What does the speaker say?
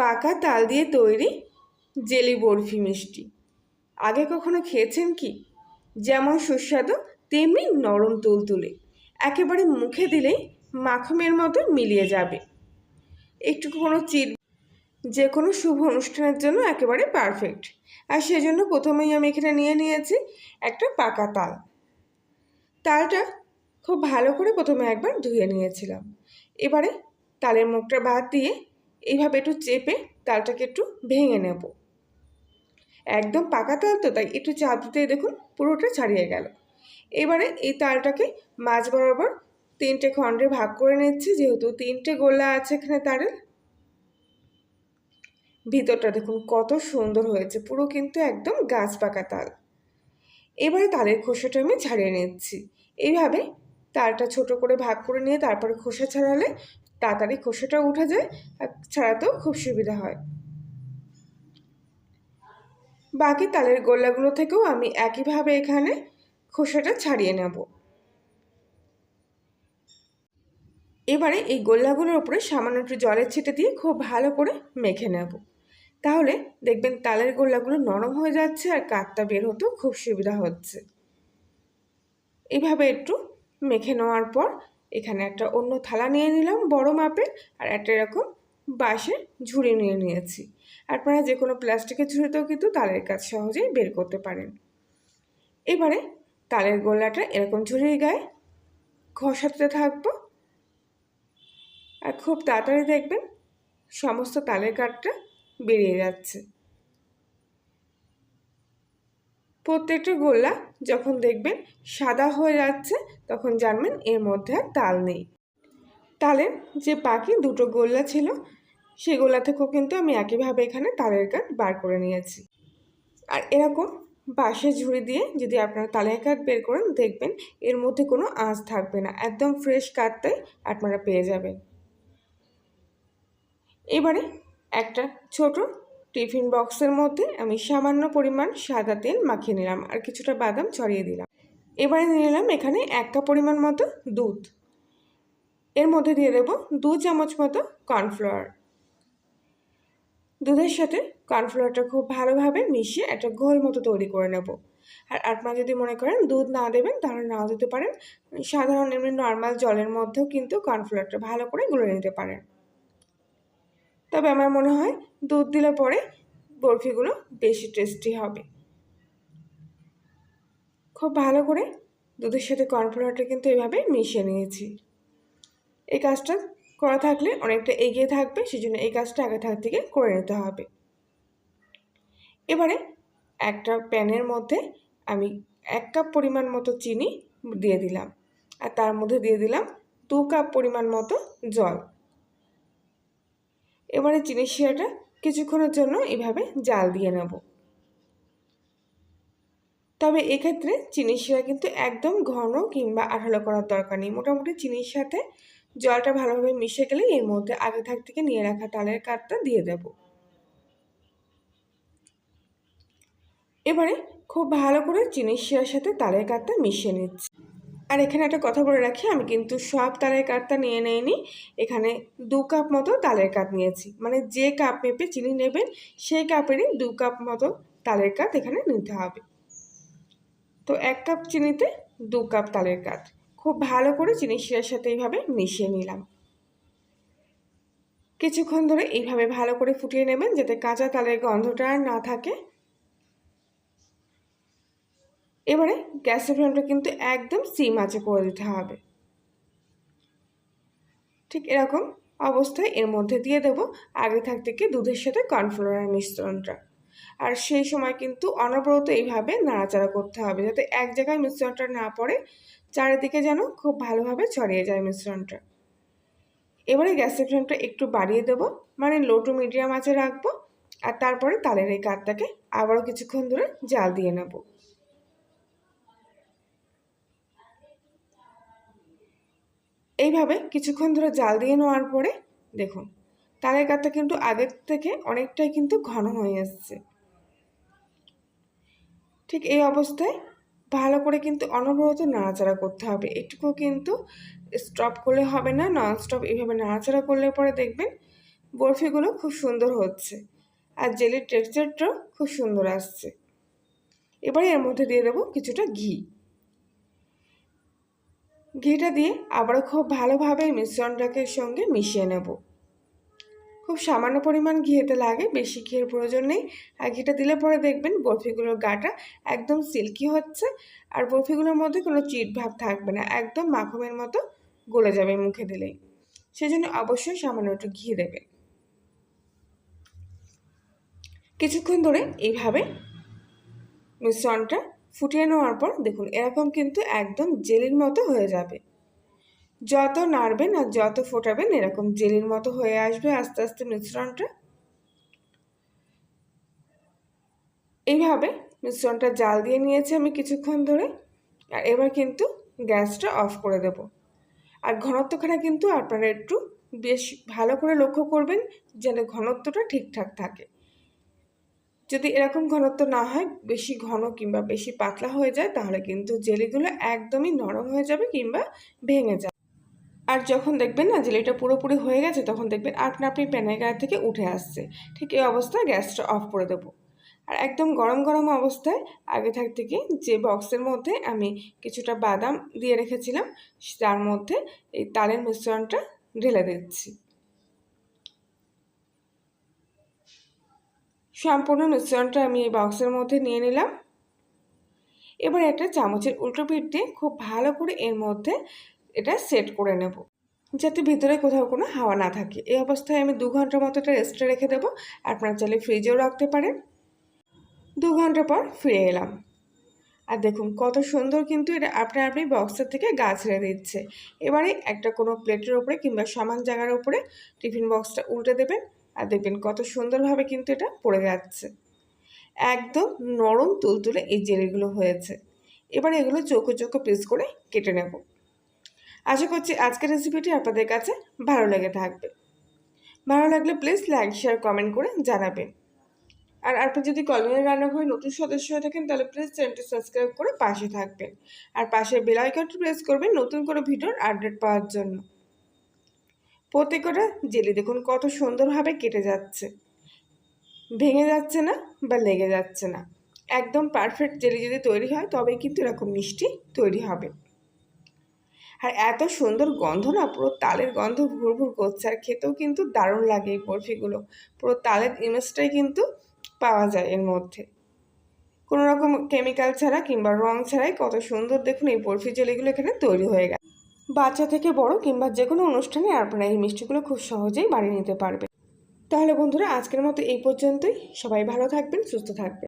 পাকা তাল দিয়ে তৈরি জেলি বরফি মিষ্টি। আগে কখনো খেয়েছেন কি? যেমন সুস্বাদু, তেমনি নরম তুলতুলে। একেবারে মুখে দিলেই মাখমের মতো মিলিয়ে যাবে। একটু কোনো চিট যে কোনো শুভ অনুষ্ঠানের জন্য একেবারে পারফেক্ট আর সেজন্য প্রথমেই আমি এখানে নিয়ে নিয়েছি একটা পাকা তাল। তালটা খুব ভালো করে প্রথমে একবার ধুয়ে নিয়েছিলাম। এবারে তালের মুখটা বাদ দিয়ে এইভাবে একটু চেপে তালটাকে একটু ভেঙে নেব। একদম পাকা তাল তো, তাই একটু চাপ দিতেই দেখুন পুরোটা ছাড়িয়ে গেল। এবারে এই তালটাকে মাছ বরাবর তিনটে খণ্ডে ভাগ করে নিচ্ছি, যেহেতু তিনটে গোলা আছে এখানে তারের। ভিতরটা দেখুন কত সুন্দর হয়েছে, পুরো কিন্তু একদম গাছ পাকা তাল। এবারে তালের খোসাটা আমি ছাড়িয়ে নিচ্ছি। এইভাবে তালটা ছোট করে ভাগ করে নিয়ে তারপরে খোসা ছাড়ালে তাড়াতাড়ি খোসাটা উঠে যায়, আর ছাড়াতেও খুব সুবিধা হয়। বাকি তালের গোল্লাগুলো থেকেও আমি একইভাবে এখানে খোসাটা ছাড়িয়ে নেব। এবারে এই গোল্লাগুলোর উপরে সামান্য একটু জলের ছিটে দিয়ে খুব ভালো করে মেখে নেব। তাহলে দেখবেন তালের গোল্লাগুলো নরম হয়ে যাচ্ছে আর কাঠটা বের হতেও খুব সুবিধা হচ্ছে। এভাবে একটু মেখে নেওয়ার পর এখানে একটা অন্য থালা নিয়ে নিলাম, বড় মাপের, আর একটা এরকম বাঁশের ঝুড়ি নিয়ে নিয়েছি। আপনারা যে কোনো প্লাস্টিকের ঝুড়িতেও কিন্তু তালের কাজ সহজেই বের করতে পারেন। এবারে তালের গোলাটা এরকম ঝুড়ির গায়ে ঘষাতে থাকব। আর খুব তাড়াতাড়ি দেখবেন সমস্ত তালের কাঠটা বেরিয়ে যাচ্ছে। প্রত্যেকটা গোল্লা যখন দেখবেন সাদা হয়ে যাচ্ছে, তখন জানবেন এর মধ্যে আর তাল নেই। তালের যে পাখি দুটো গোল্লা ছিল, সেই গোল্লা থেকেও কিন্তু আমি একইভাবে এখানে তালের কাঠ বার করে নিয়েছি। আর এরকম বাঁশের ঝুড়ি দিয়ে যদি আপনারা তালের কাঠ বের করেন, দেখবেন এর মধ্যে কোনো আঁচ থাকবে না। একদম ফ্রেশ কাঠটাই আপনারা পেয়ে যাবেন। এবারে একটা ছোট টিফিন বক্সের মধ্যে আমি সামান্য পরিমাণ সাদা তেল মাখিয়ে নিলাম আর কিছুটা বাদাম ছড়িয়ে দিলাম। এবারে নিলাম এখানে এক কাপ পরিমাণ মতো দুধ। এর মধ্যে দিয়ে দেবো দু চামচ মতো কর্নফ্লাওয়ার। দুধের সাথে কর্নফ্লাওয়ারটা খুব ভালোভাবে মিশিয়ে একটা ঘোল মতো তৈরি করে নেব। আর আপনারা যদি মনে করেন দুধ না দেবেন, তাহলে নাও দিতে পারেন। সাধারণ এমনি নর্মাল জলের মধ্যেও কিন্তু কর্নফ্লাওয়ারটা ভালো করে গুলে নিতে পারেন। তবে আমার মনে হয় দুধ দিলে পরে বরফিগুলো বেশি টেস্টি হবে। খুব ভালো করে দুধের সাথে কর্নফ্লাওয়ারটা কিন্তু এভাবে মিশিয়ে নিয়েছি। এই কাজটা করা থাকলে অনেকটা এগিয়ে থাকবে সেই জন্য এই কাজটা আগে থাক থেকে করে নিতে হবে। এবারে একটা প্যানের মধ্যে আমি এক কাপ পরিমাণ মতো চিনি দিয়ে দিলাম। আর তার মধ্যে দিয়ে দিলাম দু কাপ পরিমাণ মতো জল। এবারে চিনি শিরাটা কিছুক্ষণের জন্য এভাবে জাল দিয়ে নেব। তবে এক্ষেত্রে চিনি শিরা কিন্তু একদম ঘন কিংবা আঠালো করার দরকার নেই। মোটামুটি চিনির সাথে জলটা ভালোভাবে মিশে গেলে এর মধ্যে আগে থাক থেকে নিয়ে রাখা তালের কাঠটা দিয়ে দেব। এবারে খুব ভালো করে চিনির শিরার সাথে তালের কাঠটা মিশিয়ে নিচ্ছি। আর এখানে একটা কথা বলে রাখি, আমি কিন্তু সব তালের কাঠটা নিয়ে নেইনি, এখানে দু কাপ মতো তালের কাঠ নিয়েছি। মানে যে কাপ মেপে চিনি নেবেন, সেই কাপেরই দু কাপ মতো তালের কাঠ এখানে নিতে হবে। তো এক কাপ চিনিতে দু কাপ তালের কাঠ খুব ভালো করে চিনি শিরার সাথে এইভাবে মিশিয়ে নিলাম। কিছুক্ষণ ধরে এইভাবে ভালো করে ফুটিয়ে নেবেন, যাতে কাঁচা তালের গন্ধটা আর না থাকে। এবারে গ্যাসের ফ্লেমটা কিন্তু একদম সিম আঁচে করে দিতে হবে। ঠিক এরকম অবস্থায় এর মধ্যে দিয়ে দেব আগে থাক থেকে দুধের সাথে কর্নফ্লাওয়ারের মিশ্রণটা। আর সেই সময় কিন্তু অনবরত এইভাবে নাড়াচাড়া করতে হবে যাতে এক জায়গায় মিশ্রণটা না পড়ে, চারিদিকে যেন খুব ভালোভাবে ছড়িয়ে যায় মিশ্রণটা। এবারে গ্যাসের ফ্লেমটা একটু বাড়িয়ে দেবো মানে লো টু মিডিয়াম আঁচে রাখব, আর তারপরে তালের এই কাঠটাকে আবারও কিছুক্ষণ ধরে জাল দিয়ে নেব। এইভাবে কিছুক্ষণ ধরে জাল দিয়ে নেওয়ার পরে দেখুন, তালের কাঠটা কিন্তু আগের থেকে অনেকটাই কিন্তু ঘন হয়ে এসছে। ঠিক এই অবস্থায় ভালো করে কিন্তু অনবরত নাড়াচাড়া করতে হবে। একটুকু কিন্তু স্টপ করলে হবে না নন স্টপ এইভাবে নাড়াচাড়া করলে পরে দেখবেন বরফিগুলো খুব সুন্দর হচ্ছে আর জেলির টেক্সচারটাও খুব সুন্দর আসছে। এবারে এর মধ্যে দিয়ে দেবো কিছুটা ঘি। ঘিটা দিয়ে আবারও খুব ভালোভাবে মিশ্রণটাকে সঙ্গে মিশিয়ে নেব। খুব সামান্য পরিমাণ ঘি এতে লাগে, বেশি ঘিয়ের প্রয়োজন নেই। আর ঘিটা দিলে পরে দেখবেন বরফিগুলোর গাটা একদম সিল্কি হচ্ছে আর বরফিগুলোর মধ্যে কোনো চিট ভাব থাকবে না, একদম মাখমের মতো গলে যাবে মুখে দিলেই। সেজন্য অবশ্যই সামান্য একটু ঘি দেবেন। কিছুক্ষণ ধরে এইভাবে মিশ্রণটা ফুটিয়ে নেওয়ার পর দেখুন, এরকম কিন্তু একদম জেলির মতো হয়ে যাবে। যত নাড়বেন আর যত ফোটাবেন, এরকম জেলির মতো হয়ে আসবে আস্তে আস্তে মিশ্রণটা। এইভাবে মিশ্রণটা জাল দিয়ে নিয়েছি আমি কিছুক্ষণ ধরে। আর এবার কিন্তু গ্যাসটা অফ করে দেব। আর ঘনত্বখানা কিন্তু আপনারা একটু বেশ ভালো করে লক্ষ্য করবেন, যেন ঘনত্বটা ঠিকঠাক থাকে। যদি এরকম ঘনত্ব না হয়, বেশি ঘন কিংবা বেশি পাতলা হয়ে যায়, তাহলে কিন্তু জেলিগুলো একদমই নরম হয়ে যাবে কিংবা ভেঙে যাবে। আর যখন দেখবেন না জেলিটা পুরোপুরি হয়ে গেছে, তখন দেখবেন আপনা আপনি প্যানের গায়ে থেকে উঠে আসছে। ঠিক এই অবস্থায় গ্যাসটা অফ করে দেবো। আর একদম গরম গরম অবস্থায় আগে থাক থেকে যে বক্সের মধ্যে আমি কিছুটা বাদাম দিয়ে রেখেছিলাম, তার মধ্যে এই তালের মিশ্রণটা ঢেলে দিচ্ছি। সম্পূর্ণ মিশ্রণটা আমি এই বক্সের মধ্যে নিয়ে নিলাম। এবার একটা চামচের উল্টো পিঠ দিয়ে খুব ভালো করে এর মধ্যে এটা সেট করে নেব। যাতে ভিতরে কোথাও কোনো হাওয়া না থাকে। এই অবস্থায় আমি দু ঘণ্টার মতো এটা রেস্টে রেখে দেবো। আপনারা চাইলে ফ্রিজেও রাখতে পারেন। দু ঘণ্টা পর ফিরে এলাম। আর দেখুন কত সুন্দর কিন্তু এটা আপনি আপনি বক্সের থেকে গা ছেড়ে দিচ্ছে। এবারে একটা কোনো প্লেটের ওপরে কিংবা সমান জায়গার ওপরে টিফিন বক্সটা উল্টে দেবেন। আর দেখবেন কত সুন্দরভাবে কিন্তু এটা পড়ে যাচ্ছে। একদম নরম তুলতুলে এই জেলিগুলো হয়েছে। এবার এগুলো চোখো চোখো পিস করে কেটে নেব। আশা করছি আজকের রেসিপিটি আপনাদের কাছে ভালো লেগে থাকবে। ভালো লাগলে প্লিজ লাইক শেয়ার কমেন্ট করে জানাবেন। আর আপনি যদি কলোনির রান্নাঘরে নতুন সদস্য হয়ে থাকেন, তাহলে প্লিজ চ্যানেলটি সাবস্ক্রাইব করে পাশে থাকবেন। আর পাশে বেল আইকনটি প্রেস করবেন নতুন করে ভিডিওর আপডেট পাওয়ার জন্য। প্রত্যেকটা জেলি দেখুন কত সুন্দরভাবে কেটে যাচ্ছে। ভেঙে যাচ্ছে না বা লেগে যাচ্ছে না। একদম পারফেক্ট জেলি যদি তৈরি হয়, তবেই কিন্তু এরকম মিষ্টি তৈরি হবে। আর এত সুন্দর গন্ধ না, পুরো তালের গন্ধ ভুর ভুর করছে। আর খেতেও কিন্তু দারুণ লাগে এই বরফিগুলো। পুরো তালের ইমেজটাই কিন্তু পাওয়া যায় এর মধ্যে। কোনো রকম কেমিক্যাল ছাড়া কিংবা রং ছাড়াই কত সুন্দর দেখুন এই বরফি জেলিগুলো এখানে তৈরি হয়ে গেছে। বাচ্চা থেকে বড় কিংবা যে কোনো অনুষ্ঠানে আপনারা এই মিষ্টিগুলো খুব সহজেই বাড়িয়ে নিতে পারবেন। তাহলে বন্ধুরা, আজকের মতো এই পর্যন্তই। সবাই ভালো থাকবেন, সুস্থ থাকবেন।